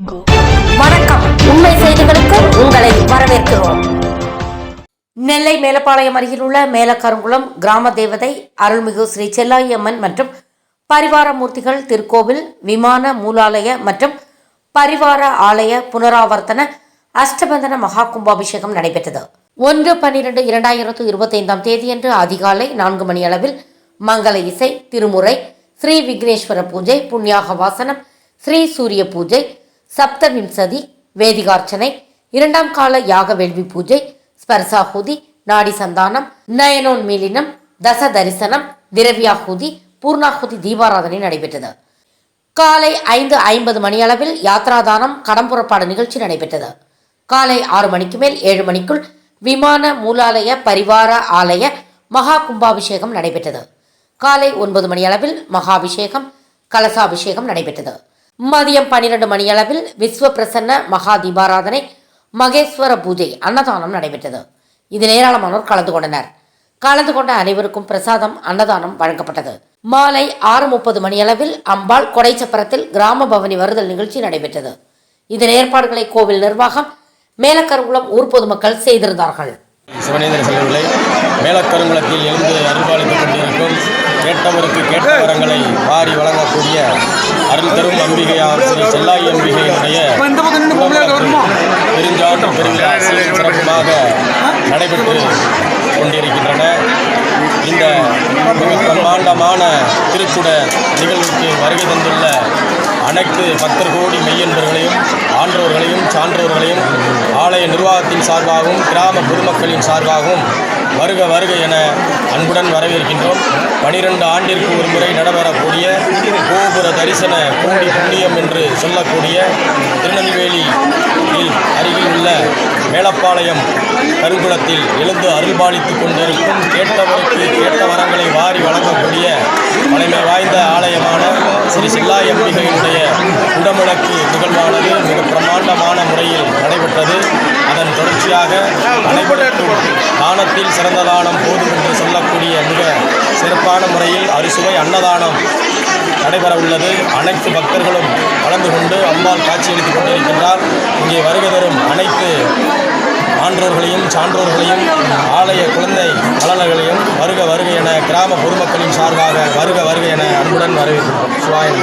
வணக்கம். உண்மை செய்திகளுக்கு உங்களை வரவேற்கிறோம். நெல்லை மேலப்பாளையம் அருகில் உள்ள மேலக்கருங்குளம் கிராம தேவதை அருள்மிகு ஸ்ரீ செல்லாயம்மன் மற்றும் பரிவார மூர்த்திகள் திருக்கோவில் விமான மூலாலய மற்றும் பரிவார ஆலய புனராவர்த்தன அஷ்டபந்தன மகா கும்பாபிஷேகம் நடைபெற்றது. ஒன்று பன்னிரண்டு இரண்டாயிரத்து இருபத்தைந்தாம் தேதியன்று அதிகாலை நான்கு மணி அளவில் மங்கள இசை திருமுறை ஸ்ரீ விக்னேஸ்வர பூஜை புண்ணியாக வாசனம் ஸ்ரீ சூரிய பூஜை சப்தவிம்சதி வேதிகார்ச்சனை இரண்டாம் கால யாக வேள்வி பூஜை ஸ்பர்சாஹூதி நாடி சந்தானம் நயனோன் மீலினம் தச தரிசனம் திரவியாஹூதி பூர்ணாஹூதி தீபாராதனை நடைபெற்றது. காலை ஐந்து ஐம்பது மணியளவில் யாத்ராதானம் கடம்புறப்பாடு நிகழ்ச்சி நடைபெற்றது. காலை ஆறு மணிக்கு மேல் ஏழு மணிக்குள் விமான மூலாலய பரிவார ஆலய மகா கும்பாபிஷேகம் நடைபெற்றது. காலை ஒன்பது மணியளவில் மகாபிஷேகம் கலசாபிஷேகம் நடைபெற்றது. மதியம் பன்னிரண்டு மணியளவில் விஸ்வ பிரசன்ன மகா தீபாராதனை மகேஸ்வர பூஜை அன்னதானம் நடைபெற்றது. இதில் ஏராளமானோர் கலந்து கொண்டனர். கலந்து கொண்ட அனைவருக்கும் பிரசாதம் அன்னதானம் வழங்கப்பட்டது. மாலை ஆறு முப்பது மணியளவில் அம்பாள் கொடைச்சப்பரத்தில் கிராம பவனி வருதல் நிகழ்ச்சி நடைபெற்றது. இதன் ஏற்பாடுகளை கோவில் நிர்வாகம் மேலக்கருங்குளம் ஊர் பொதுமக்கள் செய்திருந்தார்கள். சிவனேந்திர செல்வங்களை மேலக்கருங்குளத்தில் எழுந்து அருள்பாலித்துக் கொண்டிருக்கும் கேட்டவருக்கு கேட்ட வரங்களை வாரி வழங்கக்கூடிய அருள் தரும் அம்பிகையார் ஸ்ரீ செல்லாய் அம்பிகையினுடைய பெருஞ்சாட்டு பெருவிழா சீரும் சிறப்புமாக நடைபெற்று கொண்டிருக்கின்றன. இந்த பிரம்மாண்டமான திருக்குட நிகழ்வுக்கு வருகை தந்துள்ள அனைத்து பக்தர் கோடி மெய்யன்பர்களையும் ஆன்றோர்களையும் சான்றோர்களையும் ஆலய நிர்வாகத்தின் சார்பாகவும் கிராம பொதுமக்களின் சார்பாகவும் வருக வருக என அன்புடன் வரவேற்கின்றோம். பனிரெண்டு ஆண்டிற்கு ஒரு முறை நடைபெறக்கூடிய கோபுர தரிசன கோடி புண்ணியம் என்று சொல்லக்கூடிய திருநெல்வேலியில் அருகில் உள்ள மேலப்பாளையம் கருங்குளத்தில் எழுந்து அருள்பாலித்துக் கொண்டிருக்கும் கேட்டவருக்கு கேட்ட வரங்களை வாரி வழங்கக்கூடிய பழமை வாய்ந்த ஆலயமான ஸ்ரீ சில்லா எம்பிகையினுடைய உடமிழக்கு நிகழ்வானது மிக பிரம்மாண்டமான முறையில் நடைபெற்றது. அதன் தொடர்ச்சியாக அனைவருக்கும் தானத்தில் சிறந்த தானம் போதும் என்று சொல்லக்கூடிய மிக சிறப்பான முறையில் அறுசுவை அன்னதானம் நடைபெற உள்ளது அனைத்து பக்தர்களும் கலந்து கொண்டு அம்பாள் காட்சியளித்துக் கொண்டிருக்கின்றார். இங்கே வருகை தரும் அனைத்து ஆன்றோர்களையும் சான்றோர்களையும் ஆலய குழந்தை நலன்களையும் வருக வருக என கிராம பொதுமக்களின் சார்பாக வருக வருக என அன்புடன் வரவேற்கிறோம் சிவாயம்